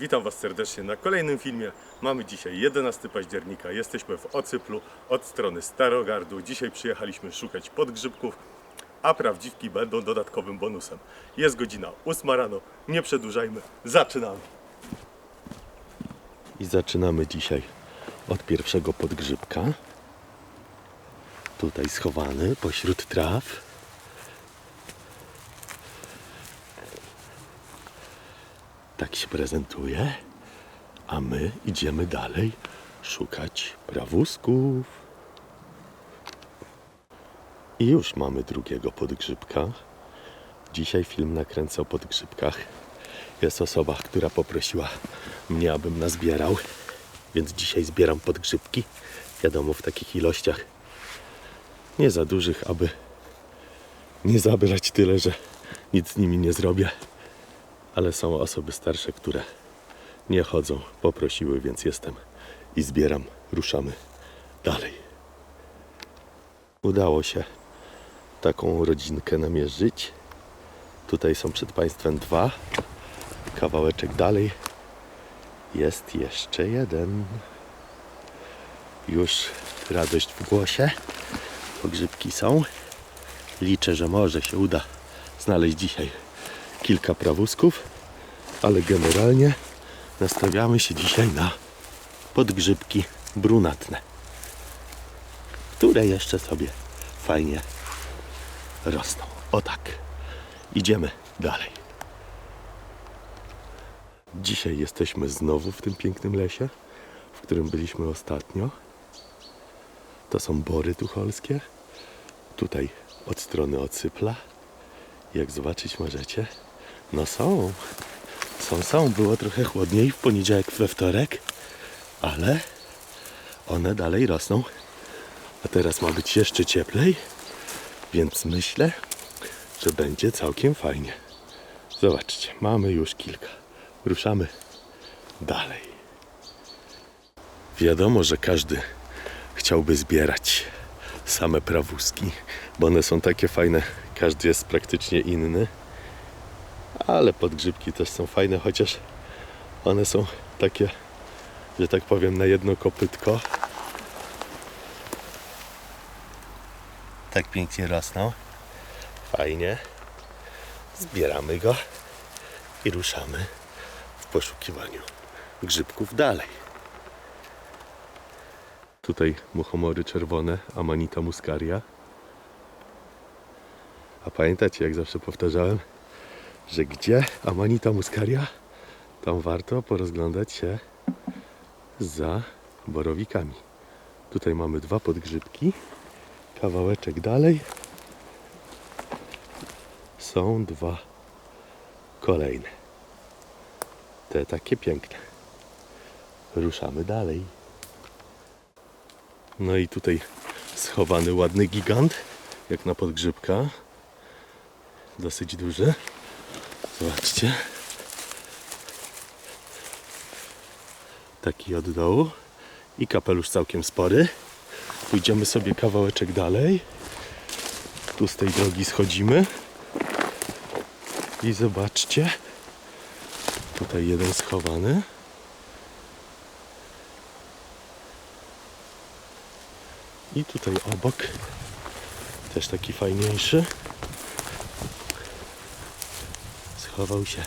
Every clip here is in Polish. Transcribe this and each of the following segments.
Witam Was serdecznie na kolejnym filmie. Mamy dzisiaj 11 października. Jesteśmy w Ocyplu od strony Starogardu. Dzisiaj przyjechaliśmy szukać podgrzybków, a prawdziwki będą dodatkowym bonusem. Jest godzina 8 rano. Nie przedłużajmy. Zaczynamy. I zaczynamy dzisiaj od pierwszego podgrzybka. Tutaj schowany pośród traw. Tak się prezentuje. A my idziemy dalej szukać prawusków. I już mamy drugiego podgrzybka. Dzisiaj film nakręcę o podgrzybkach. Jest osoba, która poprosiła mnie, abym nazbierał, więc dzisiaj zbieram podgrzybki. Wiadomo, w takich ilościach nie za dużych, aby nie zabrać tyle, że nic z nimi nie zrobię ale są osoby starsze, które nie chodzą, poprosiły, więc jestem i zbieram. Ruszamy dalej. Udało się taką rodzinkę namierzyć. Tutaj są przed Państwem dwa. Kawałeczek dalej jest jeszcze jeden. Już radość w głosie. Pogrzybki są. Liczę, że może się uda znaleźć dzisiaj kilka prawusków, ale generalnie nastawiamy się dzisiaj na podgrzybki brunatne, które jeszcze sobie fajnie rosną. O tak, idziemy dalej. Dzisiaj jesteśmy znowu w tym pięknym lesie, w którym byliśmy ostatnio. To są bory tucholskie. Tutaj od strony Ocypla. Jak zobaczyć możecie, no są. Są, są. Było trochę chłodniej w poniedziałek, we wtorek, ale one dalej rosną. A teraz ma być jeszcze cieplej, więc myślę, że będzie całkiem fajnie. Zobaczcie, mamy już kilka. Ruszamy dalej. Wiadomo, że każdy chciałby zbierać same prawuski, bo one są takie fajne. Każdy jest praktycznie inny ale podgrzybki też są fajne, chociaż one są takie, że tak powiem, na jedno kopytko. Tak pięknie rosną. Fajnie. Zbieramy go i ruszamy w poszukiwaniu grzybków dalej. Tutaj muchomory czerwone, Amanita muscaria. A pamiętacie, jak zawsze powtarzałem, że gdzie Amanita muscaria, tam warto porozglądać się za borowikami. Tutaj mamy dwa podgrzybki. Kawałeczek dalej są dwa kolejne. Te takie piękne. Ruszamy dalej. No i tutaj schowany ładny gigant, jak na podgrzybka. Dosyć duży. Zobaczcie. Taki od dołu. I kapelusz całkiem spory. Pójdziemy sobie kawałeczek dalej. Tu z tej drogi schodzimy. I zobaczcie. Tutaj jeden schowany. I tutaj obok też taki fajniejszy. Schował się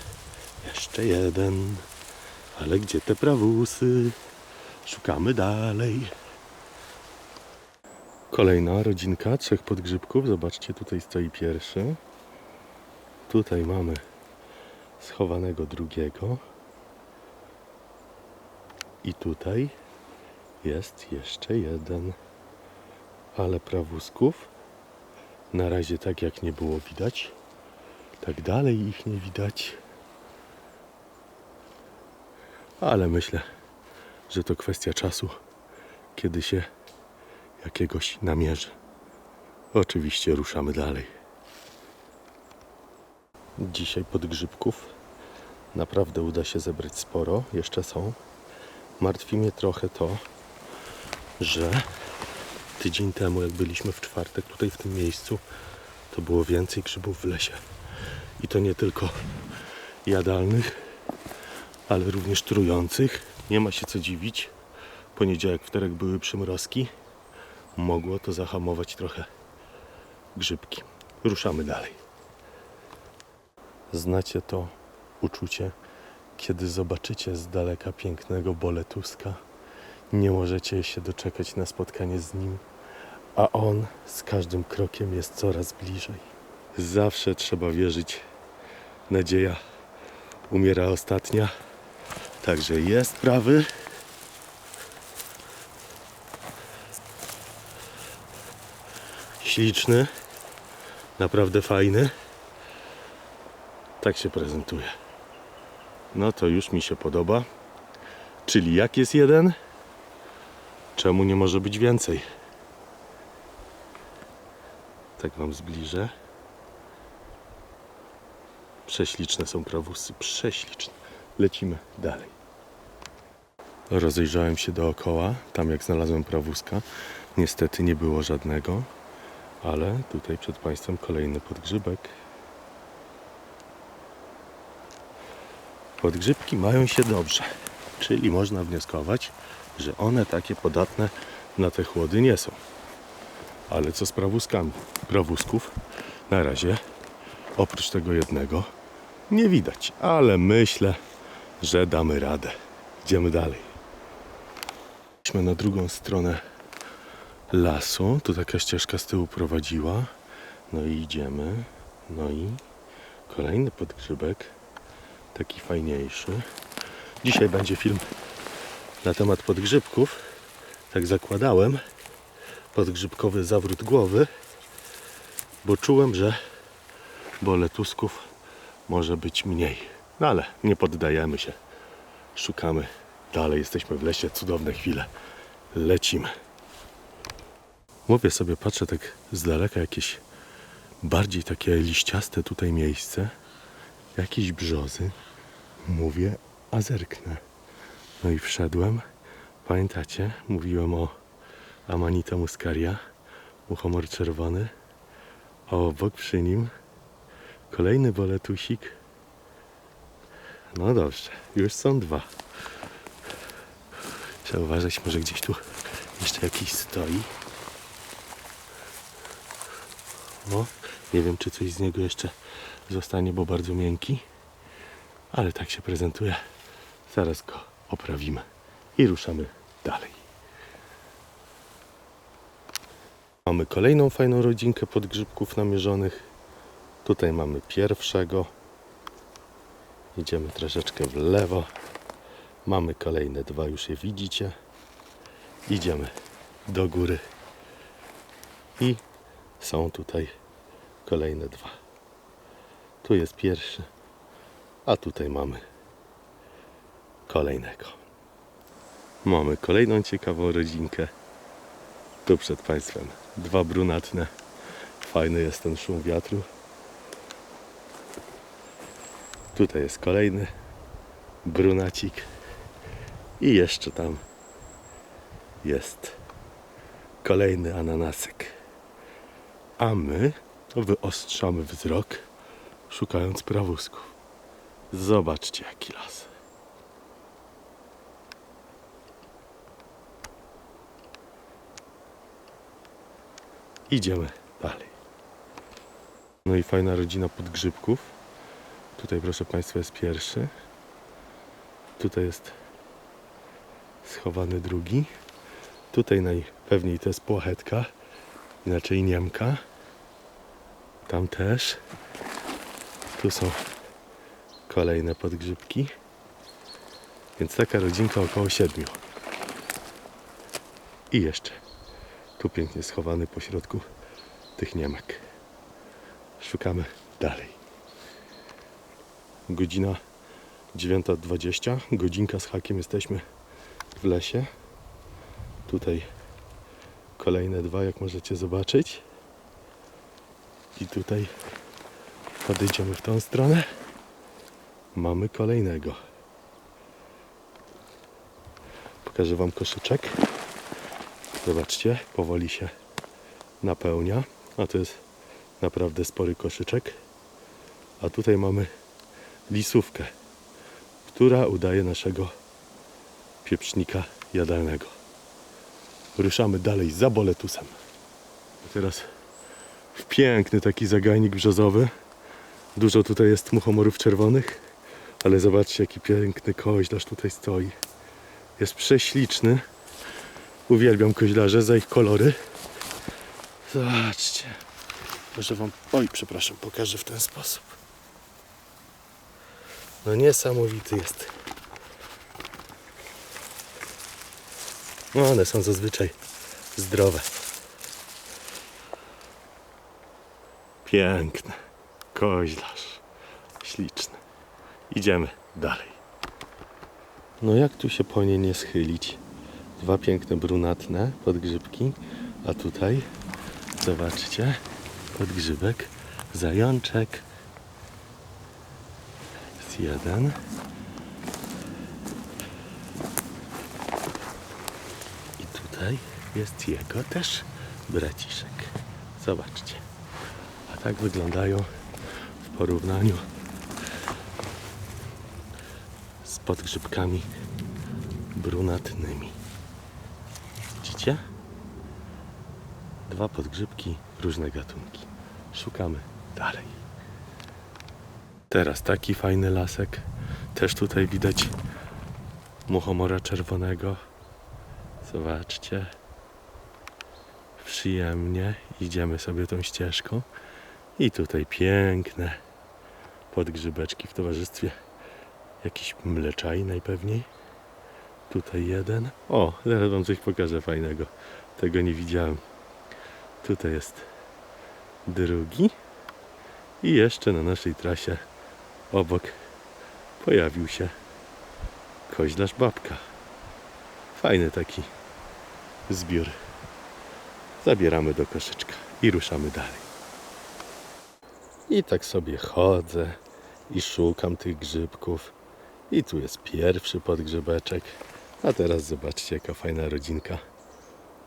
jeszcze jeden. Ale gdzie te prawusy? Szukamy dalej. Kolejna rodzinka trzech podgrzybków. Zobaczcie, tutaj stoi pierwszy. Tutaj mamy schowanego drugiego. I tutaj jest jeszcze jeden. Ale prawusków na razie tak jak nie było widać. Tak dalej ich nie widać. Ale myślę, że to kwestia czasu, kiedy się jakiegoś namierzy. Oczywiście ruszamy dalej. Dzisiaj podgrzybków naprawdę uda się zebrać sporo. Jeszcze są. Martwi mnie trochę to, że tydzień temu, jak byliśmy w czwartek tutaj w tym miejscu, to było więcej grzybów w lesie. I to nie tylko jadalnych, ale również trujących. Nie ma się co dziwić. Poniedziałek, wtorek były przymrozki. Mogło to zahamować trochę grzybki. Ruszamy dalej. Znacie to uczucie, kiedy zobaczycie z daleka pięknego boletuska. Nie możecie się doczekać na spotkanie z nim, a on z każdym krokiem jest coraz bliżej. Zawsze trzeba wierzyć. Nadzieja umiera ostatnia. Także jest prawy. Śliczny. Naprawdę fajny. Tak się prezentuje. No to już mi się podoba. Czyli jak jest jeden? Czemu nie może być więcej? Tak wam zbliżę. Prześliczne są prawusy, prześliczne. Lecimy dalej. Rozejrzałem się dookoła, tam jak znalazłem prawuska. Niestety nie było żadnego, ale tutaj przed Państwem kolejny podgrzybek. Podgrzybki mają się dobrze, czyli można wnioskować, że one takie podatne na te chłody nie są. Ale co z prawuskami? Prawusków na razie, oprócz tego jednego, nie widać, ale myślę, że damy radę. Idziemy dalej. Idźmy na drugą stronę lasu. Tu taka ścieżka z tyłu prowadziła. No i idziemy. No i kolejny podgrzybek. Taki fajniejszy. Dzisiaj będzie film na temat podgrzybków. Tak zakładałem. Podgrzybkowy zawrót głowy. Bo czułem, że boletusków może być mniej. No ale nie poddajemy się. Szukamy dalej. Jesteśmy w lesie. Cudowne chwile. Lecimy. Mówię sobie, patrzę tak z daleka jakieś bardziej takie liściaste tutaj miejsce. Jakieś brzozy. Mówię, a zerknę. No i wszedłem. Pamiętacie? Mówiłem o Amanita muscaria. Muchomor czerwony. A obok przy nim kolejny boletusik. No dobrze, już są dwa. Trzeba uważać, może gdzieś tu jeszcze jakiś stoi. No, nie wiem, czy coś z niego jeszcze zostanie, bo bardzo miękki. Ale tak się prezentuje. Zaraz go oprawimy i ruszamy dalej. Mamy kolejną fajną rodzinkę podgrzybków namierzonych. Tutaj mamy pierwszego. Idziemy troszeczkę w lewo. Mamy kolejne dwa, już je widzicie. Idziemy do góry. I są tutaj kolejne dwa. Tu jest pierwszy, a tutaj mamy kolejnego. Mamy kolejną ciekawą rodzinkę. Tu przed Państwem dwa brunatne. Fajny jest ten szum wiatru. Tutaj jest kolejny brunacik. I jeszcze tam jest kolejny ananasek. A my wyostrzamy wzrok, szukając prawusków. Zobaczcie, jaki las. Idziemy dalej. No i fajna rodzina podgrzybków. Tutaj, proszę Państwa, jest pierwszy. Tutaj jest schowany drugi. Tutaj najpewniej to jest płachetka, inaczej Niemka. Tam też. Tu są kolejne podgrzybki. Więc taka rodzinka około siedmiu. I jeszcze tu pięknie schowany po środku tych Niemek. Szukamy dalej. Godzina 9.20. Godzinka z hakiem jesteśmy w lesie. Tutaj kolejne dwa, jak możecie zobaczyć. I tutaj podejdziemy w tą stronę. Mamy kolejnego. Pokażę Wam koszyczek. Zobaczcie, powoli się napełnia. A to jest naprawdę spory koszyczek. A tutaj mamy lisówkę, która udaje naszego pieprznika jadalnego. Ruszamy dalej za boletusem. Teraz w piękny taki zagajnik brzozowy. Dużo tutaj jest muchomorów czerwonych, ale zobaczcie jaki piękny koźlarz tutaj stoi. Jest prześliczny. Uwielbiam koźlarze za ich kolory. Zobaczcie. Może wam, oj przepraszam, pokażę w ten sposób. No niesamowity jest. No one są zazwyczaj zdrowe. Piękny koźlarz. Śliczny. Idziemy dalej. No jak tu się po nie nie schylić? Dwa piękne brunatne podgrzybki, a tutaj zobaczcie, podgrzybek, zajączek. Jest jeden. I tutaj jest jego też braciszek. Zobaczcie. A tak wyglądają w porównaniu z podgrzybkami brunatnymi. Widzicie? Dwa podgrzybki, różne gatunki. Szukamy dalej. Teraz taki fajny lasek. Też tutaj widać muchomora czerwonego. Zobaczcie. Przyjemnie idziemy sobie tą ścieżką. I tutaj piękne podgrzybeczki w towarzystwie jakiś mleczaj najpewniej. Tutaj jeden. O, zaraz wam coś pokażę fajnego. Tego nie widziałem. Tutaj jest drugi. I jeszcze na naszej trasie obok pojawił się koźlarz babka. Fajny taki zbiór. Zabieramy do koszyczka i ruszamy dalej. I tak sobie chodzę i szukam tych grzybków. I tu jest pierwszy podgrzebeczek. A teraz zobaczcie, jaka fajna rodzinka.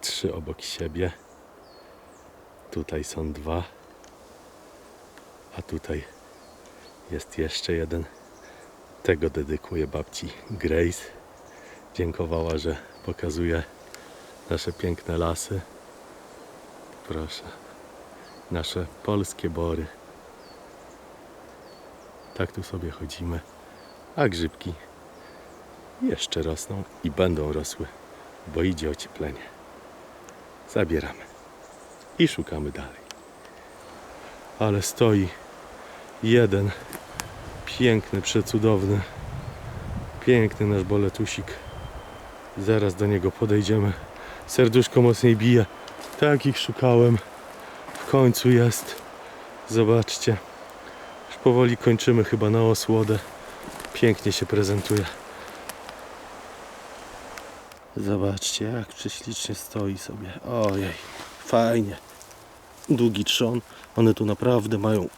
Trzy obok siebie. Tutaj są dwa. A tutaj jest jeszcze jeden. Tego dedykuję babci Grace. Dziękowała, że pokazuje nasze piękne lasy. Proszę. Nasze polskie bory. Tak tu sobie chodzimy. A grzybki jeszcze rosną i będą rosły, bo idzie ocieplenie. Zabieramy i szukamy dalej. Ale stoi jeden piękny, przecudowny, piękny nasz boletusik. Zaraz do niego podejdziemy. Serduszko mocniej bije. Takich szukałem. W końcu jest. Zobaczcie. Już powoli kończymy chyba na osłodę. Pięknie się prezentuje. Zobaczcie, jak prześlicznie stoi sobie. Ojej, fajnie. Długi trzon. One tu naprawdę mają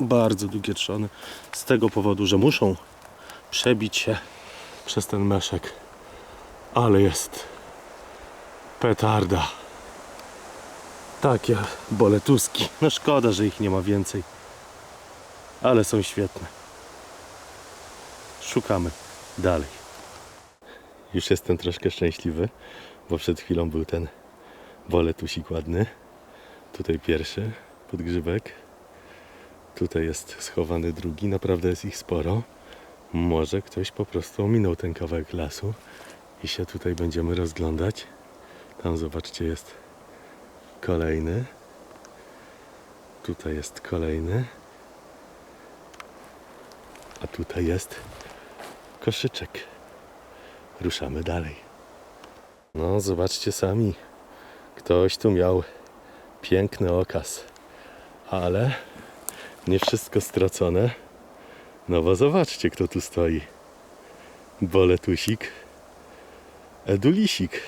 bardzo długie trzony. Z tego powodu, że muszą przebić się przez ten meszek. Ale jest petarda. Takie boletuski. No szkoda, że ich nie ma więcej. Ale są świetne. Szukamy dalej. Już jestem troszkę szczęśliwy, bo przed chwilą był ten boletusik ładny. Tutaj pierwszy podgrzybek. Tutaj jest schowany drugi. Naprawdę jest ich sporo. Może ktoś po prostu ominął ten kawałek lasu i się tutaj będziemy rozglądać. Tam zobaczcie jest kolejny. Tutaj jest kolejny. A tutaj jest koszyczek. Ruszamy dalej. No, zobaczcie sami. Ktoś tu miał piękny okaz. Ale nie wszystko stracone. No bo zobaczcie, kto tu stoi. Boletusik. Edulisik.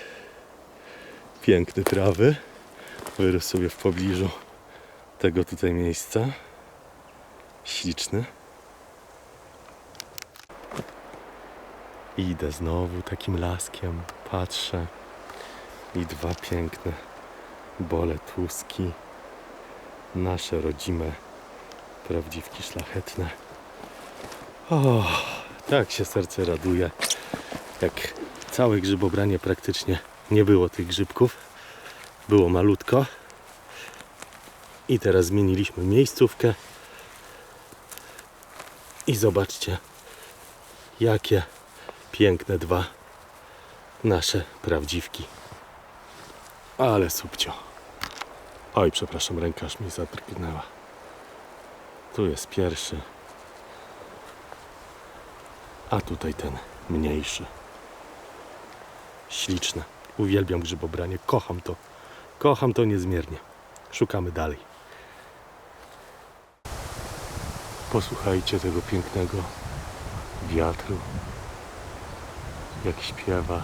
Piękny trawy. Wyrósł sobie w pobliżu tego tutaj miejsca. Śliczny. Idę znowu takim laskiem, patrzę i dwa piękne boletuski, nasze rodzime prawdziwki szlachetne. O, Jak się serce raduje, jak całe grzybobranie praktycznie nie było tych grzybków. Było malutko. I teraz zmieniliśmy miejscówkę. I zobaczcie, jakie piękne dwa nasze prawdziwki. Ale subcio. Oj, przepraszam, rękarz mi zatrgnęła. Tu jest pierwszy. A tutaj ten mniejszy. Śliczne. Uwielbiam grzybobranie. Kocham to. Kocham to niezmiernie. Szukamy dalej. Posłuchajcie tego pięknego wiatru. Jak śpiewa.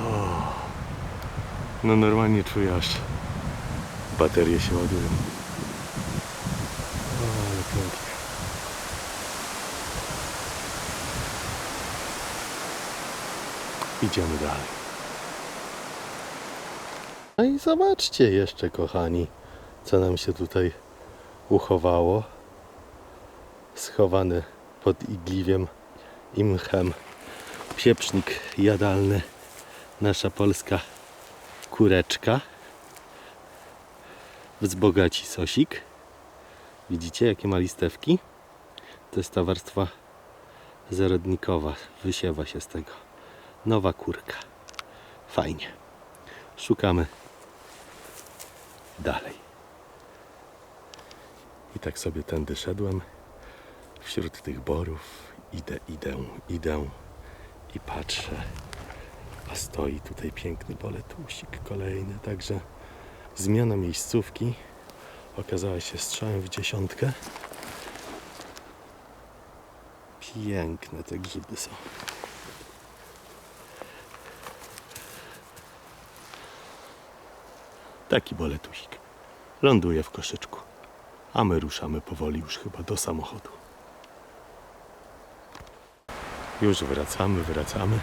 O, no normalnie czuję aż baterie się ładują. O, ale pięknie. Idziemy dalej. No i zobaczcie jeszcze, kochani, co nam się tutaj uchowało. Schowany pod igliwiem i mchem pieprznik jadalny. Nasza polska kureczka. Wzbogaci sosik. Widzicie, jakie ma listewki? To jest ta warstwa zarodnikowa. Wysiewa się z tego. Nowa kurka. Fajnie. Szukamy dalej. I tak sobie tędy szedłem. Wśród tych borów idę, idę, idę i patrzę. A stoi tutaj piękny boletusik kolejny. Także zmiana miejscówki okazała się strzałem w dziesiątkę. Piękne te grzyby są. Taki boletusik. Ląduje w koszyczku. A my ruszamy powoli już chyba do samochodu. Już wracamy, wracamy.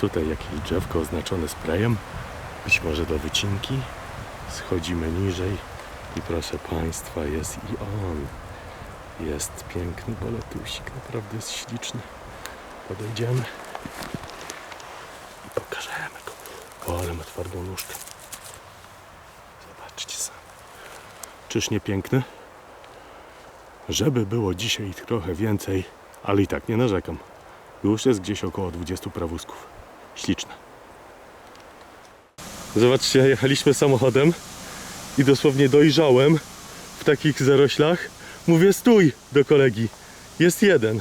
Tutaj jakieś drzewko oznaczone sprayem. Być może do wycinki. Schodzimy niżej i proszę Państwa jest i on. Jest piękny boletusik. Naprawdę jest śliczny. Podejdziemy i pokażemy go. Ale ma twardą nóżkę. Zobaczcie sami. Czyż nie piękny? Żeby było dzisiaj trochę więcej, ale i tak nie narzekam. Już jest gdzieś około 20 prawusków. Śliczne. Zobaczcie, jechaliśmy samochodem i dosłownie dojrzałem w takich zaroślach. Mówię stój do kolegi. Jest jeden.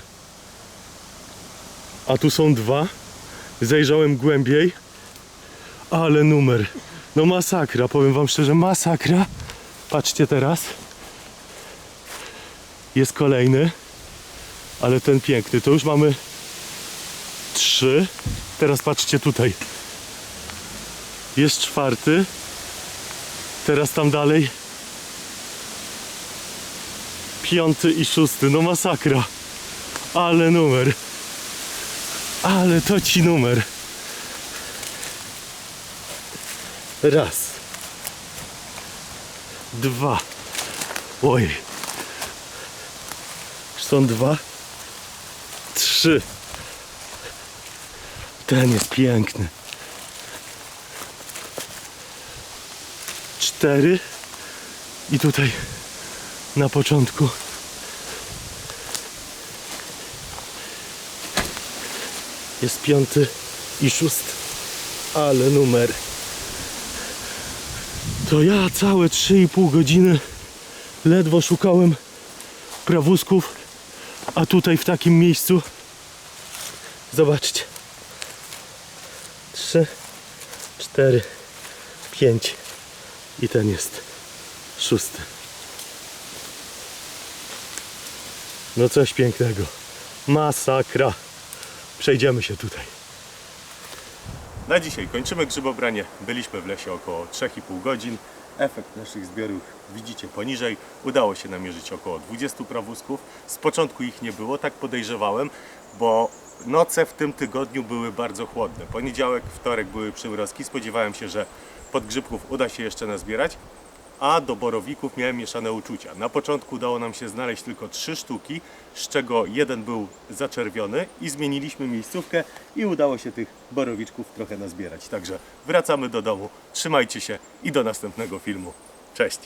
A tu są dwa. Zajrzałem głębiej. Ale numer. No masakra, powiem wam szczerze, masakra. Patrzcie teraz. Jest kolejny. Ale ten piękny. To już mamy trzy. Teraz patrzcie tutaj. Jest czwarty. Teraz tam dalej. Piąty i szósty. No masakra. Ale numer. Ale to ci numer. Raz. Dwa. Oj. Są dwa. Trzy. Ten jest piękny. Cztery. I tutaj na początku jest piąty i szósty. Ale numer. To ja całe 3,5 godziny ledwo szukałem prawusków, a tutaj w takim miejscu zobaczcie. Trzy, cztery, pięć i ten jest szósty. No coś pięknego. Masakra. Przejdziemy się tutaj. Na dzisiaj kończymy grzybobranie. Byliśmy w lesie około 3,5 godzin. Efekt naszych zbiorów widzicie poniżej. Udało się namierzyć około 20 prawusków. Z początku ich nie było, tak podejrzewałem, bo noce w tym tygodniu były bardzo chłodne. Poniedziałek, wtorek były przymrozki. Spodziewałem się, że podgrzybków uda się jeszcze nazbierać. a do borowików miałem mieszane uczucia. Na początku udało nam się znaleźć tylko trzy sztuki, z czego jeden był zaczerwiony i zmieniliśmy miejscówkę i udało się tych borowiczków trochę nazbierać. Także wracamy do domu, trzymajcie się i do następnego filmu. Cześć!